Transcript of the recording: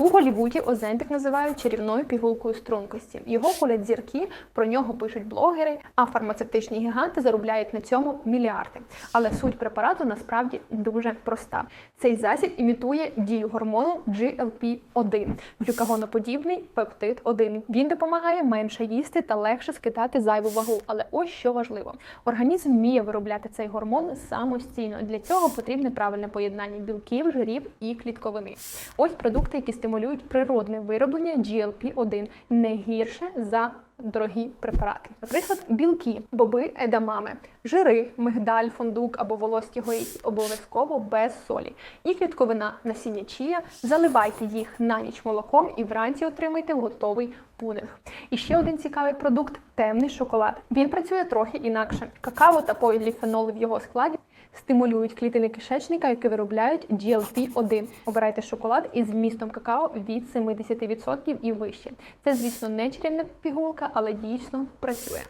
У Голлівуді Оземпік називають чарівною пігулкою стрункості. Його колять зірки, про нього пишуть блогери, а фармацевтичні гіганти заробляють на цьому мільярди. Але суть препарату насправді дуже проста. Цей засіб імітує дію гормону GLP-1, глюкагоноподібний пептид 1. Він допомагає менше їсти та легше скидати зайву вагу. Але ось що важливо: організм вміє виробляти цей гормон самостійно. Для цього потрібне правильне поєднання білків, жирів і клітковини. Ось продукти, які стимулюють природне вироблення GLP-1 не гірше за дорогі препарати. Наприклад, білки, боби, едамами, жири, мигдаль, фундук або волості гої обов'язково без солі. І клітковина насіння чія. Заливайте їх на ніч молоком і вранці отримайте готовий пудинг. І ще один цікавий продукт темний шоколад. Він працює трохи інакше. Какао та поліфеноли в його складі стимулюють клітини кишечника, які виробляють GLP-1. Обирайте шоколад із вмістом какао від 70% і вище. Це, звісно, не чарівна пігулка, але дійсно працює.